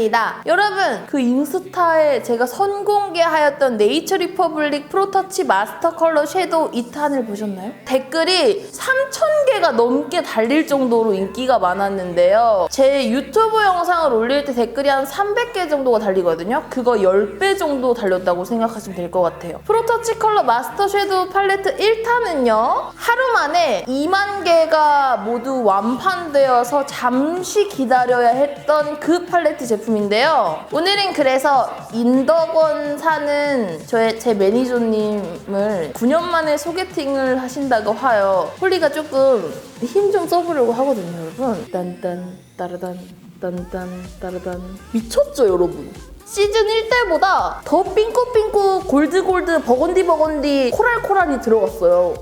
시간입니다. 여러분, 그 인스타에 제가 선공개하였던 네이처 리퍼블릭 프로터치 마스터 컬러 섀도우 2탄을 보셨나요? 댓글이 3,000개가 넘게 달릴 정도로 인기가 많았는데요. 제 유튜브 영상을 올릴 때 댓글이 한 300개 정도가 달리거든요. 그거 10배 정도 달렸다고 생각하시면 될 것 같아요. 프로터치 컬러 마스터 섀도우 팔레트 1탄은요. 하루 만에 2만 개가 모두 완판되어서 잠시 기다려야 했던 그 팔레트 제품 인데요. 오늘은 그래서 인덕원 사는 저의 제 매니저님을 9년 만에 소개팅을 하신다고 하여 홀리가 조금 힘 좀 써보려고 하거든요, 여러분. 딴딴 따라단 딴딴 따라단 미쳤죠, 여러분. 시즌 1때보다 더 삥꾸삥꾸 골드골드 버건디 버건디 코랄 코랄이 들어갔어요.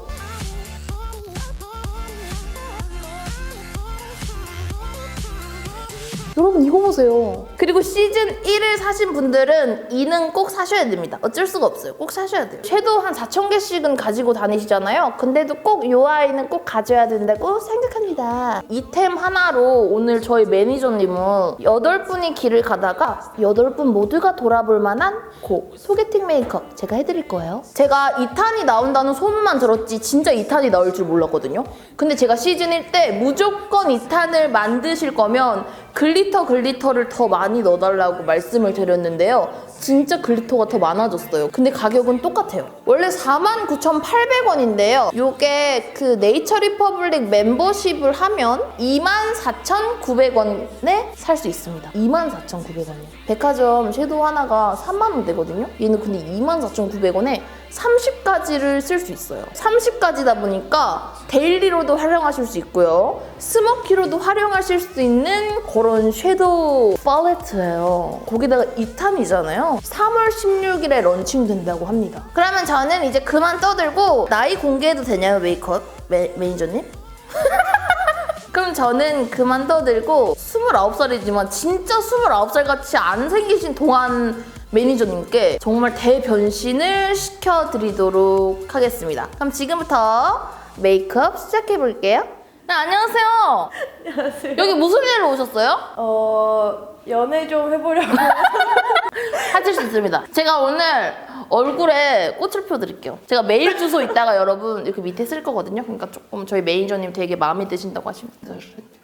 여러분 이거 보세요. 그리고 시즌 1을 사신 분들은 2는 꼭 사셔야 됩니다. 어쩔 수가 없어요. 꼭 사셔야 돼요. 섀도우 한 4,000개씩은 가지고 다니시잖아요. 근데도 꼭이 아이는 꼭 가져야 된다고 생각합니다. 이 템 하나로 오늘 저희 매니저님은 8분이 길을 가다가 8분 모두가 돌아볼 만한 고 소개팅 메이크업 제가 해드릴 거예요. 제가 2탄이 나온다는 소문만 들었지 진짜 2탄이 나올 줄 몰랐거든요. 근데 제가 시즌 1 때 무조건 2탄을 만드실 거면 글리터 글리터를 더 많이 넣어달라고 말씀을 드렸는데요. 진짜 글리터가 더 많아졌어요. 근데 가격은 똑같아요. 원래 49,800원인데요. 요게 그 네이처 리퍼블릭 멤버십을 하면 24,900원에 살 수 있습니다. 24,900원이요. 백화점 섀도우 하나가 3만원 되거든요. 얘는 근데 24,900원에 30가지를 쓸 수 있어요. 30가지다 보니까 데일리로도 활용하실 수 있고요. 스모키로도 활용하실 수 있는 그런 섀도우 팔레트예요. 거기다가 2탄이잖아요. 3월 16일에 런칭된다고 합니다. 그러면 저는 이제 그만 떠들고 나이 공개해도 되냐요, 메이크업 매, 매니저님? 그럼 저는 그만 떠들고 29살이지만 진짜 29살 같이 안 생기신 동안 매니저님께 정말 대변신을 시켜드리도록 하겠습니다. 그럼 지금부터 메이크업 시작해볼게요. 네, 안녕하세요. 안녕하세요. 여기 무슨 일로 오셨어요? 어 연애 좀 해보려고. 있습니다. 제가 오늘 얼굴에 꽃을 펴드릴게요. 제가 메일 주소 있다가 여러분 이렇게 밑에 쓸 거거든요. 그러니까 조금 저희 매니저님 되게 마음에 드신다고 하시면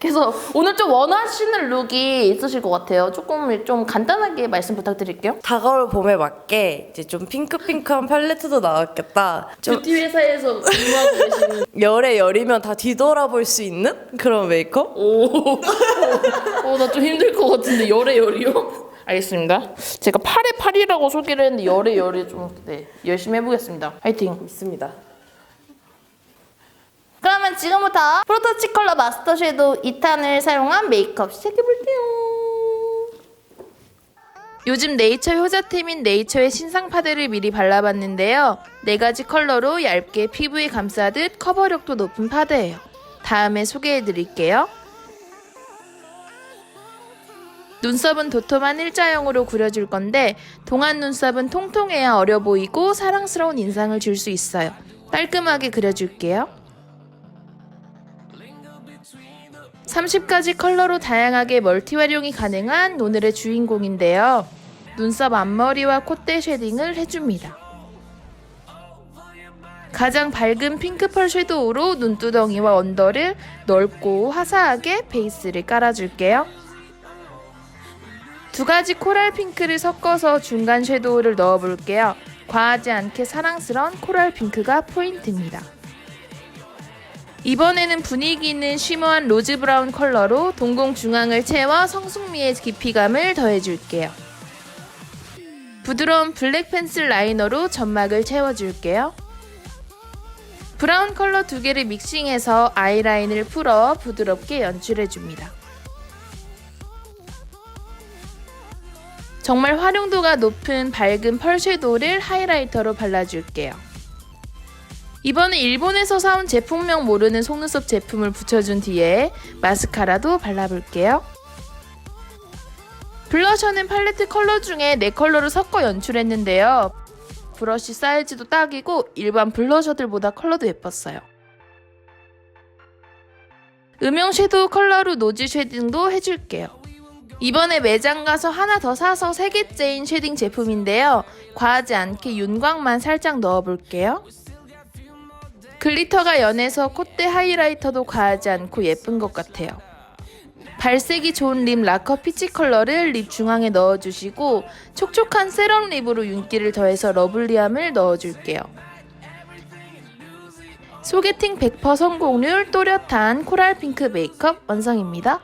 그래서 오늘 좀 원하시는 룩이 있으실 것 같아요. 조금 좀 간단하게 말씀 부탁드릴게요. 다가올 봄에 맞게 이제 좀 핑크핑크한 팔레트도 나왔겠다. 좀 뷰티 회사에서 근무하고 계시는 열에 열이면 다 뒤돌아볼 수 있는 그런 메이크업? 오, 어, 나좀 힘들 것 같은데 열에 열이요? 알겠습니다. 제가 8에 8이라고 소개를 했는데 열에 열이 좀 네, 열심히 해보겠습니다. 화이팅! 있습니다. 그러면 지금부터 프로토치 컬러 마스터 섀도우 2탄을 사용한 메이크업 시작해볼게요. 요즘 네이처 효자템인 네이처의 신상 파데를 미리 발라봤는데요. 네 가지 컬러로 얇게 피부에 감싸듯 커버력도 높은 파데예요. 다음에 소개해드릴게요. 눈썹은 도톰한 일자형으로 그려줄 건데 동안 눈썹은 통통해야 어려 보이고 사랑스러운 인상을 줄 수 있어요. 깔끔하게 그려줄게요. 30가지 컬러로 다양하게 멀티 활용이 가능한 오늘의 주인공인데요. 눈썹 앞머리와 콧대 쉐딩을 해줍니다. 가장 밝은 핑크펄 섀도우로 눈두덩이와 언더를 넓고 화사하게 베이스를 깔아줄게요. 두 가지 코랄 핑크를 섞어서 중간 섀도우를 넣어볼게요. 과하지 않게 사랑스러운 코랄 핑크가 포인트입니다. 이번에는 분위기 있는 쉬머한 로즈 브라운 컬러로 동공 중앙을 채워 성숙미의 깊이감을 더해줄게요. 부드러운 블랙 펜슬 라이너로 점막을 채워줄게요. 브라운 컬러 두 개를 믹싱해서 아이라인을 풀어 부드럽게 연출해줍니다. 정말 활용도가 높은 밝은 펄 섀도우를 하이라이터로 발라줄게요. 이번엔 일본에서 사온 제품명 모르는 속눈썹 제품을 붙여준 뒤에 마스카라도 발라볼게요. 블러셔는 팔레트 컬러 중에 4컬러를 섞어 연출했는데요. 브러쉬 사이즈도 딱이고 일반 블러셔들보다 컬러도 예뻤어요. 음영 섀도우 컬러로 노즈 쉐딩도 해줄게요. 이번에 매장 가서 하나 더 사서 세 개째인 쉐딩 제품인데요. 과하지 않게 윤광만 살짝 넣어볼게요. 글리터가 연해서 콧대 하이라이터도 과하지 않고 예쁜 것 같아요. 발색이 좋은 립 라커 피치 컬러를 립 중앙에 넣어주시고 촉촉한 세럼 립으로 윤기를 더해서 러블리함을 넣어줄게요. 소개팅 100% 성공률 또렷한 코랄 핑크 메이크업 완성입니다.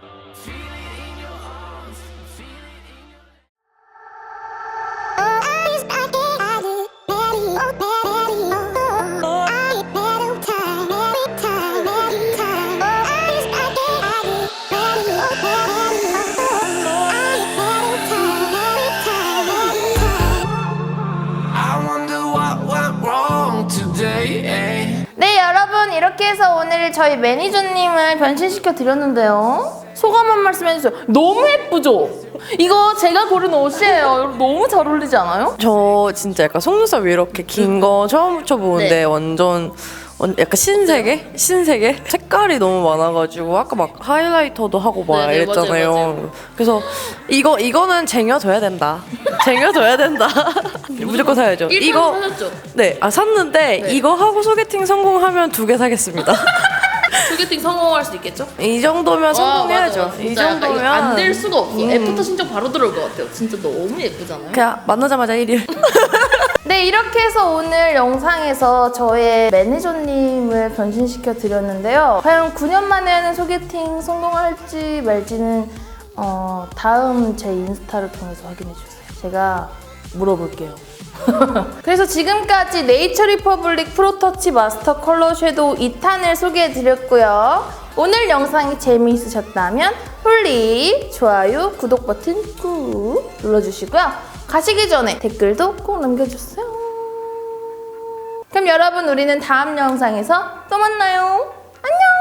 이렇게 해서 오늘 저희 매니저님을 변신시켜 드렸는데요 소감 한 말씀 해주세요 너무 예쁘죠? 이거 제가 고른 옷이에요 여러분 너무 잘 어울리지 않아요? 저 진짜 약간 속눈썹 이렇게 긴 거 처음 붙여보는데 네. 완전 완- 약간 신세계? 신세계? 색깔이 너무 많아가지고 아까 막 하이라이터도 하고 막 네, 네, 이랬잖아요. 맞아요, 맞아요. 그래서 이거 이거는 쟁여둬야 된다. 쟁여둬야 된다. 무조건 사야죠. 이거 사셨죠? 네, 아 샀는데 네. 이거 하고 소개팅 성공하면 두 개 사겠습니다. 소개팅 성공할 수 있겠죠? 이 정도면 성공해야죠. 와, 맞아. 이 진짜 약간 이거 정도면 안될 수가 없어 음. 애프터 신청 바로 들어올 것 같아요 진짜 너무 예쁘잖아요 그냥 만나자마자 1일. 네 이렇게 해서 오늘 영상에서 저의 매니저님을 변신시켜 드렸는데요. 과연 9년 만에 하는 소개팅 성공할지 말지는 어, 다음 제 인스타를 통해서 확인해 주세요. 제가 물어볼게요. 그래서 지금까지 네이처 리퍼블릭 프로터치 마스터 컬러 섀도우 2탄을 소개해 드렸고요. 오늘 영상이 재미있으셨다면 홀리 좋아요 구독 버튼 꾹 눌러주시고요 가시기 전에 댓글도 꼭 남겨주세요. 그럼 여러분 우리는 다음 영상에서 또 만나요. 안녕